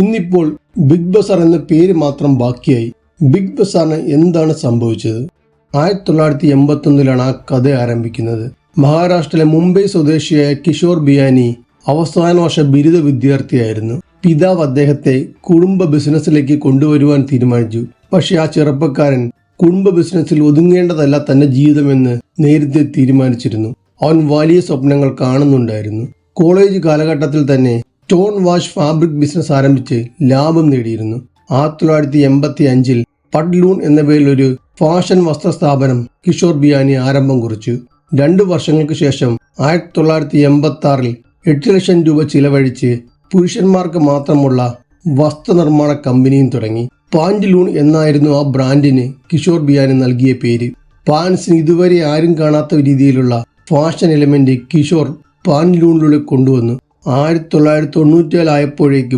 ഇന്നിപ്പോൾ ബിഗ് ബസാർ എന്ന പേര് മാത്രം ബാക്കിയായി. ബിഗ് ബസാറിന് എന്താണ് സംഭവിച്ചത്? ആയിരത്തി തൊള്ളായിരത്തി എൺപത്തി ഒന്നിലാണ് ആ കഥ ആരംഭിക്കുന്നത്. മഹാരാഷ്ട്രയിലെ മുംബൈ സ്വദേശിയായ കിഷോർ ബിയാനി അവസാന വർഷ ബിരുദ വിദ്യാർത്ഥിയായിരുന്നു. പിതാവ് അദ്ദേഹത്തെ കുടുംബ ബിസിനസ്സിലേക്ക് കൊണ്ടുവരുവാൻ തീരുമാനിച്ചു. പക്ഷെ ആ ചെറുപ്പക്കാരൻ കുടുംബ ബിസിനസ്സിൽ ഒതുങ്ങേണ്ടതല്ല തന്റെ ജീവിതമെന്ന് നേരത്തെ തീരുമാനിച്ചിരുന്നു. അവൻ വലിയ സ്വപ്നങ്ങൾ കാണുന്നുണ്ടായിരുന്നു. കോളേജ് കാലഘട്ടത്തിൽ തന്നെ സ്റ്റോൺ വാഷ് ഫാബ്രിക് ബിസിനസ് ആരംഭിച്ച് ലാഭം നേടിയിരുന്നു. ആയിരത്തി തൊള്ളായിരത്തി എൺപത്തി അഞ്ചിൽ പഡ്ലൂൺ എന്ന പേരിൽ ഒരു ഫാഷൻ വസ്ത്ര സ്ഥാപനം കിഷോർ ബിയാനി ആരംഭം കുറിച്ചു. രണ്ടു വർഷങ്ങൾക്ക് ശേഷം ആയിരത്തി തൊള്ളായിരത്തി എൺപത്തി ആറിൽ എട്ട് ലക്ഷം രൂപ ചിലവഴിച്ച് പുരുഷന്മാർക്ക് മാത്രമുള്ള വസ്ത്രനിർമ്മാണ കമ്പനിയും തുടങ്ങി. പാൻഡിലൂൺ എന്നായിരുന്നു ആ ബ്രാൻഡിന് കിഷോർ ബിയാനി നൽകിയ പേര്. പാൻസിന് ഇതുവരെ ആരും കാണാത്ത രീതിയിലുള്ള ഫാഷൻ എലിമെന്റ് കിഷോർ പാൻലൂണിലൂടെ കൊണ്ടുവന്നു. ആയിരത്തി തൊള്ളായിരത്തി തൊണ്ണൂറ്റിയേഴായപ്പോഴേക്കും